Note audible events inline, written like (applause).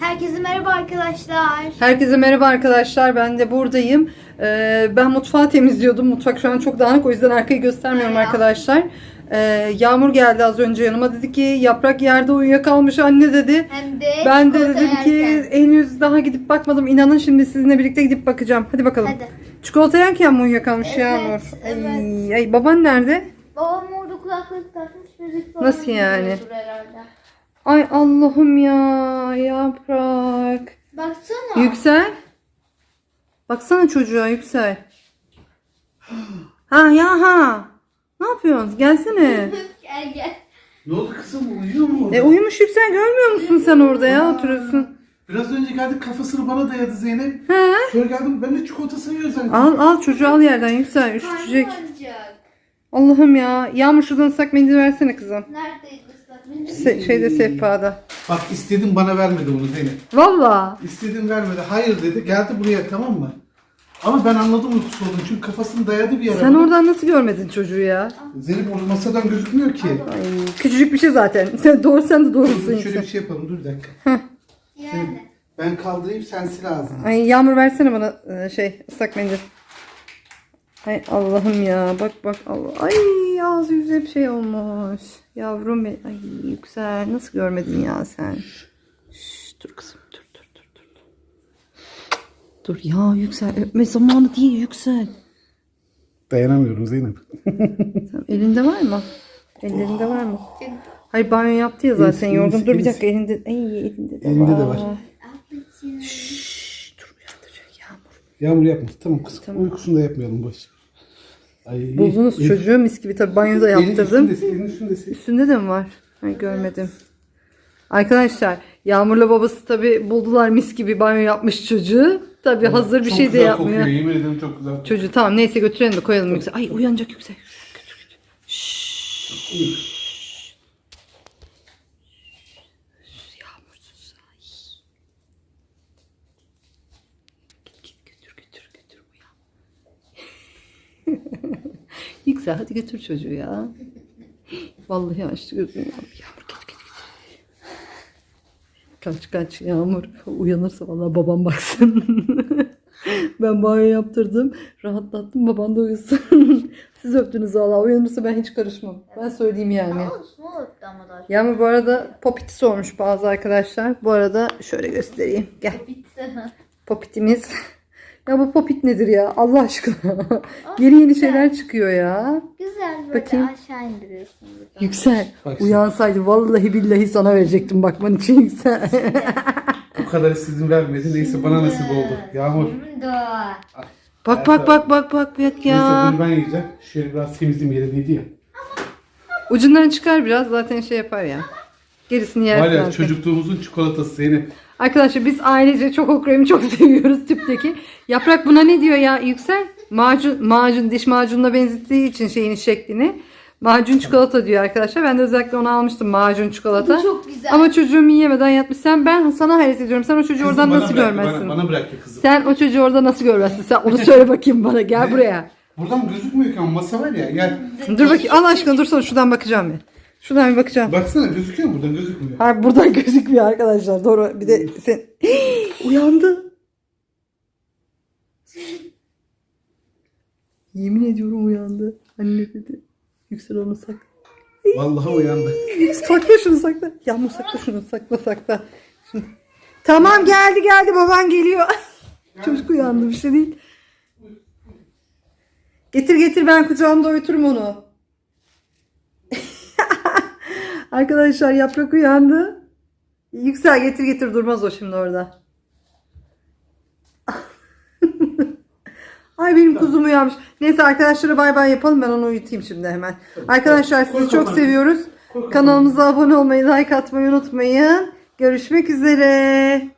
Herkese merhaba arkadaşlar. Herkese merhaba arkadaşlar. Ben de buradayım. Ee, ben mutfağı temizliyordum. Mutfak şu an çok dağınık. O yüzden arkayı göstermiyorum Merhaba. arkadaşlar. Ee, Yağmur geldi az önce yanıma. Dedi ki yaprak yerde uyuyakalmış anne dedi. Hem de Ben de çikolata dedim ki yerken. henüz daha gidip bakmadım. İnanın şimdi sizinle birlikte gidip bakacağım. Hadi bakalım. Hadi. Çikolata yerken mi uyuyakalmış Evet, Yağmur? evet. Ay, ay, baban nerede? Babam orada kulaklık takmış müzik falan Nasıl yani? dinliyordur herhalde. Ay Allah'ım ya yaprak. Baksana. Yüksel. Baksana çocuğa Yüksel. Ha ya ha. Ne yapıyorsun? Gelsene. (laughs) gel gel. Ne oldu kızım uyuyor mu orada? E uyumuş Yüksel görmüyor musun sen orada ya oturuyorsun. Biraz önce geldik kafasını bana dayadı Zeynep. He. Sonra geldim ben de çikolata seviyor zannettim. Al al çocuğu al yerden Yüksel üşütecek. Karnım. Allah'ım ya. Yağmur şuradan ıslak mendil versene kızım. Neredeydi? Se- şeyde sehpada. Bak istedim bana vermedi bunu Zeynep. Valla. İstedim vermedi. Hayır dedi. Geldi buraya tamam mı? Ama ben anladım uykusu olduğunu. Çünkü kafasını dayadı bir yere. Sen oradan nasıl görmedin çocuğu ya? Zeynep orada masadan gözükmüyor ki. Ay, küçücük bir şey zaten. (laughs) Sen doğru sen de doğrusun Şöyle Yüksel. bir şey yapalım dur bir dakika. Yani. Ben kaldırayım sen sil ağzını. Ay Yağmur versene bana e, şey ıslak mendil. Ay Allah'ım ya bak bak Allah. Ay ağzı yüzü hep şey olmuş. Yavrum benim. Ay yüksel nasıl görmedin ya sen? Şş, dur kızım dur dur dur dur. Dur ya yüksel öpme zamanı değil yüksel. Dayanamıyorum Zeynep. (laughs) Tamam, elinde var mı? Ellerinde var mı? Hayır banyo yaptı ya zaten Temiz, yorgun. Dur bir dakika elinde. Ay elinde de Elinde var. de var. Şşş, dur uyandıracak Yağmur. Yağmur yapma. Tamam kızım. Tamam. Uykusunu da yapmayalım boş. Ay, Buldunuz el- çocuğu mis gibi tabii banyoda elin yaptırdım. üstündesin, elin üstündesin. Üstünde de mi var? Ay görmedim. Arkadaşlar Yağmur'la babası tabi buldular mis gibi banyo yapmış çocuğu. Tabi hazır bir Çok şey de güzel yapmıyor. Kokuyor, yemin ederim çok güzel. Çocuğu tamam neyse götürelim de koyalım yüksek. Ay uyanacak yüksek. Şşş. Yağmursuz. Ay. Git git götür götür götür uyan. Yüksel hadi götür çocuğu ya. Vallahi açtı gözünü. Yağmur git git git. Kaç kaç Yağmur. Uyanırsa vallahi babam baksın. (laughs) ben banyo yaptırdım. Rahatlattım baban da uyusun. (laughs) Siz öptünüz valla. Uyanırsa ben hiç karışmam. Ben söyleyeyim yani. Yağmur bu arada popiti sormuş bazı arkadaşlar. Bu arada şöyle göstereyim. Gel popitimiz. Ya bu popit nedir ya? Allah aşkına. (laughs) yeni yeni şeyler çıkıyor ya. Güzel böyle Bakayım. aşağı indiriyorsun buradan. Yüksel. Bak şimdi. Uyansaydı vallahi billahi sana verecektim bakman için Yüksel. (laughs) O kadar sizin vermedi. Neyse bana nasip oldu. Yağmur. Şimdi. bak bak bak bak bak bak Neyse ya. bunu ben yiyeceğim. Şöyle biraz temizliğim yerindeydi ya. Ucundan çıkar biraz zaten şey yapar ya. Gerisini yersin Var ya artık. çocukluğumuzun çikolatası Zeynep. Arkadaşlar biz ailece çok okremi çok (laughs) seviyoruz tüpteki. Yaprak buna ne diyor ya Yüksel? Macun, macun diş macununa benzettiği için şeyin şeklini. Macun çikolata diyor arkadaşlar. Ben de özellikle onu almıştım macun çikolata. Bu çok güzel. Ama çocuğum yiyemeden yatmış. Sen ben sana hayret ediyorum. Sen o çocuğu Kızım oradan bana nasıl bıraktı, görmezsin? Bana, bana bıraktı kızım. Sen o çocuğu orada nasıl görmezsin? Sen onu söyle bakayım bana. Gel Ne? buraya. Buradan gözükmüyor ki ama masa var ya. Gel. Dur bakayım. Allah aşkına dursana şuradan bakacağım bir. Şuradan bir bakacağım. Baksana gözüküyor mu? Buradan gözükmüyor. Hayır buradan (laughs) gözükmüyor arkadaşlar. Doğru. Bir de sen (gasps) uyandı. Yemin ediyorum uyandı. Anne dedi. Yüksel onu sak. (laughs) Vallahi uyandı. (laughs) Sakla şunu sakla. Yağmur sakla şunu sakla sakla. Şimdi. Tamam geldi geldi baban geliyor. Çocuk uyandı bir şey değil. Getir getir ben kucağımda uyuturum onu. Arkadaşlar yaprak uyandı. Yüksel getir getir durmaz o şimdi orada. (laughs) Ay benim kuzum uyanmış. Neyse arkadaşlara bay bay yapalım ben onu uyutayım şimdi hemen. Arkadaşlar sizi çok seviyoruz. Kanalımıza abone olmayı, like atmayı unutmayın. Görüşmek üzere.